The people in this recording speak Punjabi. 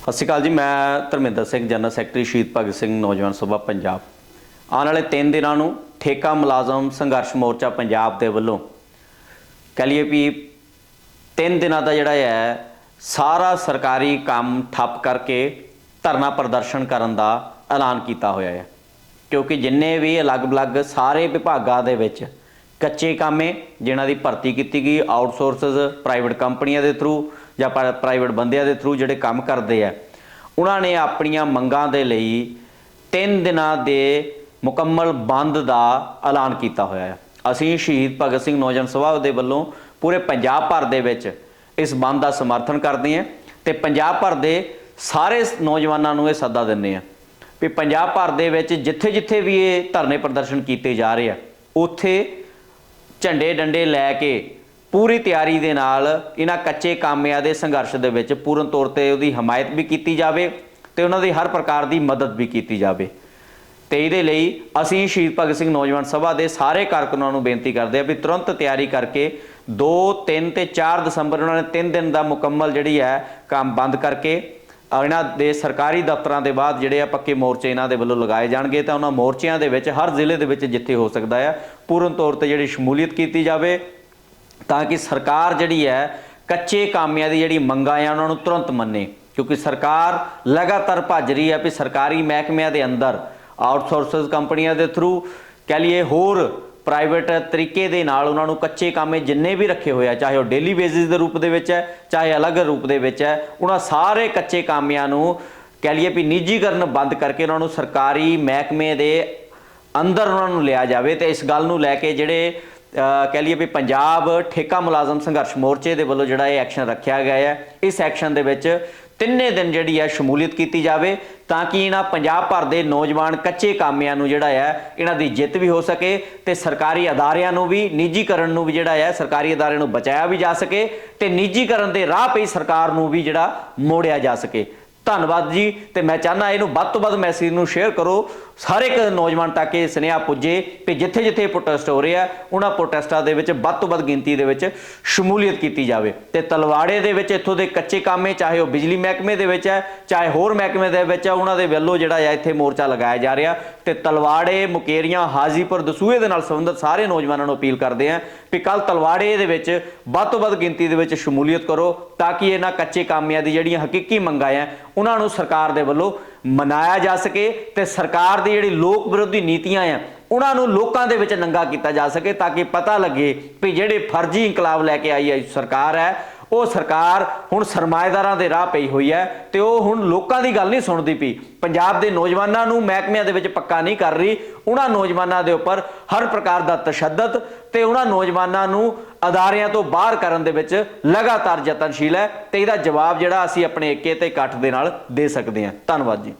ਸਤਿ ਸ਼੍ਰੀ ਅਕਾਲ ਜੀ, ਮੈਂ ਧਰਮਿੰਦਰ ਸਿੰਘ, ਜਨਰਲ ਸੈਕਟਰੀ ਸ਼ਹੀਦ ਭਗਤ ਸਿੰਘ, ਨੌਜਵਾਨ ਸਭਾ ਪੰਜਾਬ। ਆਉਣ ਵਾਲੇ 3 ਦਿਨਾਂ ਨੂੰ ਠੇਕਾ ਮੁਲਾਜ਼ਮ ਸੰਘਰਸ਼ ਮੋਰਚਾ ਪੰਜਾਬ ਦੇ ਵੱਲੋਂ। ਕਹ ਲਈਏ ਵੀ 3 ਦਿਨਾਂ ਦਾ ਜਿਹੜਾ ਹੈ, ਸਾਰਾ ਸਰਕਾਰੀ ਕੰਮ ਠੱਪ ਕਰਕੇ ਧਰਨਾ ਪ੍ਰਦਰਸ਼ਨ ਕਰਨ ਦਾ ਐਲਾਨ ਕੀਤਾ ਹੋਇਆ ਹੈ। ਕਿਉਂਕਿ ਜਿੰਨੇ ਵੀ ਅਲੱਗ-ਅਲੱਗ ਸਾਰੇ ਵਿਭਾਗਾਂ ਦੇ ਵਿੱਚ ਕੱਚੇ ਕਾਮੇ ਜਿਨ੍ਹਾਂ ਦੀ ਭਰਤੀ ਕੀਤੀ ਗਈ, ਆਊਟਸੋਰਸਸ, ਪ੍ਰਾਈਵੇਟ ਕੰਪਨੀਆਂ ਦੇ ਥਰੂ ਜਾਂ ਪ੍ਰਾਈਵੇਟ ਬੰਦਿਆਂ ਦੇ ਥਰੂ ਜਿਹੜੇ ਕੰਮ ਕਰਦੇ ਆ, ਉਹਨਾਂ ਨੇ ਆਪਣੀਆਂ ਮੰਗਾਂ ਦੇ ਲਈ 3 ਦਿਨਾਂ ਦੇ ਮੁਕੰਮਲ ਬੰਦ ਦਾ ਐਲਾਨ ਕੀਤਾ ਹੋਇਆ ਹੈ। ਅਸੀਂ ਸ਼ਹੀਦ ਭਗਤ ਸਿੰਘ ਨੌਜਵਾਨ ਸਭਾ ਦੇ ਵੱਲੋਂ ਪੂਰੇ ਪੰਜਾਬ ਭਰ ਦੇ ਵਿੱਚ ਇਸ ਬੰਦ ਦਾ ਸਮਰਥਨ ਕਰਦੇ ਹਾਂ ਤੇ ਪੰਜਾਬ ਭਰ ਦੇ ਸਾਰੇ ਨੌਜਵਾਨਾਂ ਨੂੰ ਇਹ ਸੱਦਾ ਦਿੰਦੇ ਆ ਵੀ ਪੰਜਾਬ ਭਰ ਦੇ ਵਿੱਚ ਜਿੱਥੇ-ਜਿੱਥੇ ਵੀ ਇਹ ਧਰਨੇ ਪ੍ਰਦਰਸ਼ਨ ਕੀਤੇ ਜਾ ਰਹੇ ਆ, ਉੱਥੇ ਝੰਡੇ ਡੰਡੇ ਲੈ ਕੇ ਪੂਰੀ ਤਿਆਰੀ ਦੇ ਨਾਲ ਇਹਨਾਂ ਕੱਚੇ ਕਾਮਿਆਂ ਦੇ ਸੰਘਰਸ਼ ਦੇ ਵਿੱਚ ਪੂਰਨ ਤੌਰ ਤੇ ਉਹਦੀ ਹਮਾਇਤ ਵੀ ਕੀਤੀ ਜਾਵੇ ਤੇ ਉਹਨਾਂ ਦੀ ਹਰ ਪ੍ਰਕਾਰ ਦੀ ਮਦਦ ਵੀ ਕੀਤੀ ਜਾਵੇ। ਤੇ ਇਹਦੇ ਲਈ ਅਸੀਂ ਸ਼ਹੀਦ ਭਗਤ ਸਿੰਘ ਨੌਜਵਾਨ ਸਭਾ ਦੇ ਸਾਰੇ ਕਾਰਕੁਨਾਂ ਨੂੰ ਬੇਨਤੀ ਕਰਦੇ ਆ ਵੀ ਤੁਰੰਤ ਤਿਆਰੀ ਕਰਕੇ 2 3 ਤੇ 4 ਦਸੰਬਰ ਉਹਨਾਂ ਨੇ 3 ਦਿਨ ਦਾ ਮੁਕੰਮਲ ਜਿਹੜੀ ਹੈ ਕੰਮ ਬੰਦ ਕਰਕੇ ਇਹਨਾਂ ਦੇ ਸਰਕਾਰੀ ਦਫ਼ਤਰਾਂ ਦੇ ਬਾਅਦ ਜਿਹੜੇ ਆ ਪੱਕੇ ਮੋਰਚੇ ਇਹਨਾਂ ਦੇ ਵੱਲੋਂ ਲਗਾਏ ਜਾਣਗੇ ਤਾਂ ਉਹਨਾਂ ਮੋਰਚਿਆਂ ਦੇ ਵਿੱਚ ਹਰ ਜ਼ਿਲ੍ਹੇ ਦੇ ਵਿੱਚ ਜਿੱਥੇ ਹੋ ਸਕਦਾ ਹੈ ਪੂਰਨ ਤੌਰ ਤੇ ਜਿਹੜੀ ਸ਼ਮੂਲੀਅਤ ਕੀਤੀ ਜਾਵੇ। ਤਾਂ ਕਿ ਸਰਕਾਰ ਜਿਹੜੀ ਹੈ ਕੱਚੇ ਕਾਮਿਆਂ ਦੀ ਜਿਹੜੀ ਮੰਗਾਂ ਆ, ਉਹਨਾਂ ਨੂੰ ਤੁਰੰਤ ਮੰਨੇ। ਕਿਉਂਕਿ ਸਰਕਾਰ ਲਗਾਤਾਰ ਭੱਜ ਰਹੀ ਹੈ ਵੀ ਸਰਕਾਰੀ ਮਹਿਕਮਿਆਂ ਦੇ ਅੰਦਰ ਆਊਟਸੋਰਸਸ ਕੰਪਨੀਆਂ ਦੇ ਥਰੂ ਕਹਿ ਲਈਏ ਹੋਰ ਪ੍ਰਾਈਵੇਟ ਤਰੀਕੇ ਦੇ ਨਾਲ ਉਹਨਾਂ ਨੂੰ ਕੱਚੇ ਕਾਮੇ ਜਿੰਨੇ ਵੀ ਰੱਖੇ ਹੋਏ ਆ, ਚਾਹੇ ਉਹ ਡੇਲੀ ਬੇਸਿਸ ਦੇ ਰੂਪ ਦੇ ਵਿੱਚ ਹੈ, ਚਾਹੇ ਅਲੱਗ ਰੂਪ ਦੇ ਵਿੱਚ ਹੈ, ਉਹਨਾਂ ਸਾਰੇ ਕੱਚੇ ਕਾਮਿਆਂ ਨੂੰ ਕਹਿ ਲਈਏ ਵੀ ਨਿੱਜੀਕਰਨ ਬੰਦ ਕਰਕੇ ਉਹਨਾਂ ਨੂੰ ਸਰਕਾਰੀ ਮਹਿਕਮੇ ਦੇ ਅੰਦਰ ਉਹਨਾਂ ਨੂੰ ਲਿਆ ਜਾਵੇ ਤੇ ਇਸ ਗੱਲ ਨੂੰ ਲੈ ਕੇ ਜਿਹੜੇ ਕਹਿ ਲਈਏ ਵੀ ਪੰਜਾਬ ਠੇਕਾ ਮੁਲਾਜ਼ਮ ਸੰਘਰਸ਼ ਮੋਰਚੇ ਦੇ ਵੱਲੋਂ ਜਿਹੜਾ ਇਹ ਐਕਸ਼ਨ ਰੱਖਿਆ ਗਿਆ ਹੈ। ਇਸ ਐਕਸ਼ਨ ਦੇ ਵਿੱਚ ਤਿੰਨੇ ਦਿਨ ਜਿਹੜੀ ਹੈ ਸ਼ਮੂਲੀਅਤ ਕੀਤੀ ਜਾਵੇ ਤਾਂ ਕਿ ਇਹਨਾਂ ਪੰਜਾਬ ਭਰ ਦੇ ਨੌਜਵਾਨ ਕੱਚੇ ਕਾਮਿਆਂ ਨੂੰ ਜਿਹੜਾ ਹੈ ਇਹਨਾਂ ਦੀ ਜਿੱਤ ਵੀ ਹੋ ਸਕੇ ਤੇ ਸਰਕਾਰੀ ਅਦਾਰਿਆਂ ਨੂੰ ਵੀ, ਨਿੱਜੀਕਰਨ ਨੂੰ ਵੀ ਜਿਹੜਾ ਹੈ ਸਰਕਾਰੀ ਅਦਾਰਿਆਂ ਨੂੰ ਬਚਾਇਆ ਵੀ ਜਾ ਸਕੇ ਤੇ ਨਿੱਜੀਕਰਨ ਦੇ ਰਾਹ ਪਈ ਸਰਕਾਰ ਨੂੰ ਵੀ ਜਿਹੜਾ ਮੋੜਿਆ ਜਾ ਸਕੇ। ਧੰਨਵਾਦ ਜੀ ਤੇ ਮੈਂ ਚਾਹਨਾ ਇਹਨੂੰ ਵੱਧ ਤੋਂ ਵੱਧ ਮੈਸੇਜ ਨੂੰ ਸ਼ੇਅਰ ਕਰੋ। ਸਾਰੇ ਇੱਕ ਨੌਜਵਾਨ ਤੱਕ ਇਹ ਸੁਨੇਹਾ ਪੁੱਜੇ ਕਿ ਜਿੱਥੇ ਜਿੱਥੇ ਪ੍ਰੋਟੈਸਟ ਹੋ ਰਿਹਾ ਉਹਨਾਂ ਪ੍ਰੋਟੈਸਟਾਂ ਦੇ ਵਿੱਚ ਵੱਧ ਤੋਂ ਵੱਧ ਗਿਣਤੀ ਦੇ ਵਿੱਚ ਸ਼ਮੂਲੀਅਤ ਕੀਤੀ ਜਾਵੇ। ਤੇ ਤਲਵਾੜੇ ਦੇ ਵਿੱਚ ਇੱਥੋਂ ਦੇ ਕੱਚੇ ਕਾਮੇ ਚਾਹੇ ਉਹ ਬਿਜਲੀ ਮਹਿਕਮੇ ਦੇ ਵਿੱਚ ਹੈ, ਚਾਹੇ ਹੋਰ ਮਹਿਕਮੇ ਦੇ ਵਿੱਚ ਹੈ, ਉਹਨਾਂ ਦੇ ਵੱਲੋਂ ਜਿਹੜਾ ਹੈ ਇੱਥੇ ਮੋਰਚਾ ਲਗਾਇਆ ਜਾ ਰਿਹਾ। ਤੇ ਤਲਵਾੜੇ, ਮੁਕੇਰੀਆਂ, ਹਾਜੀਪੁਰ ਦਸੂਏ ਦੇ ਨਾਲ ਸੰਬੰਧਿਤ ਸਾਰੇ ਨੌਜਵਾਨਾਂ ਨੂੰ ਅਪੀਲ ਕਰਦੇ ਆਂ ਵੀ ਕੱਲ ਤਲਵਾੜੇ ਦੇ ਵਿੱਚ ਵੱਧ ਤੋਂ ਵੱਧ ਗਿਣਤੀ ਦੇ ਵਿੱਚ ਸ਼ਮੂਲੀਅਤ ਕਰੋ, ਤਾਂ ਕਿ ਇਹਨਾਂ ਕੱਚੇ ਕਾਮਿਆਂ ਦੀ ਜਿਹੜੀਆਂ ਹਕੀਕੀ ਮੰਗਾਂ ਆ, ਉਹਨਾਂ ਨੂੰ ਸਰਕਾਰ ਦੇ ਵੱਲੋਂ ਮਨਾਇਆ ਜਾ ਸਕੇ ਤੇ ਸਰਕਾਰ ਦੀ ਜਿਹੜੀ ਲੋਕ ਵਿਰੋਧੀ ਨੀਤੀਆਂ ਆ, ਉਹਨਾਂ ਨੂੰ ਲੋਕਾਂ ਦੇ ਵਿੱਚ ਨੰਗਾ ਕੀਤਾ ਜਾ ਸਕੇ ਤਾਂ ਕਿ ਪਤਾ ਲੱਗੇ ਵੀ ਜਿਹੜੇ ਫਰਜ਼ੀ ਇਨਕਲਾਬ ਲੈ ਕੇ ਆਈ ਹੈ ਸਰਕਾਰ ਹੈ ਉਹ ਸਰਕਾਰ ਹੁਣ ਸਰਮਾਏਦਾਰਾਂ ਦੇ ਰਾਹ ਪਈ ਹੋਈ ਹੈ ਤੇ ਉਹ ਹੁਣ ਲੋਕਾਂ ਦੀ ਗੱਲ ਨਹੀਂ ਸੁਣਦੀ ਪਈ। ਪੰਜਾਬ ਦੇ ਨੌਜਵਾਨਾਂ ਨੂੰ ਮਹਿਕਮਿਆਂ ਦੇ ਵਿੱਚ ਪੱਕਾ ਨਹੀਂ ਕਰ ਰਹੀ। ਉਹਨਾਂ ਨੌਜਵਾਨਾਂ ਦੇ ਉੱਪਰ ਹਰ ਪ੍ਰਕਾਰ ਦਾ ਤਸ਼ੱਦਦ ਤੇ ਉਹਨਾਂ ਨੌਜਵਾਨਾਂ ਨੂੰ ਅਦਾਰਿਆਂ ਤੋਂ ਬਾਹਰ ਕਰਨ ਦੇ ਵਿੱਚ ਲਗਾਤਾਰ ਯਤਨਸ਼ੀਲ ਹੈ ਤੇ ਇਹਦਾ ਜਵਾਬ ਜਿਹੜਾ ਅਸੀਂ ਆਪਣੇ ਏਕੇ ਤੇ ਇਕੱਠ ਦੇ ਨਾਲ ਦੇ ਸਕਦੇ ਹਾਂ। ਧੰਨਵਾਦ ਜੀ।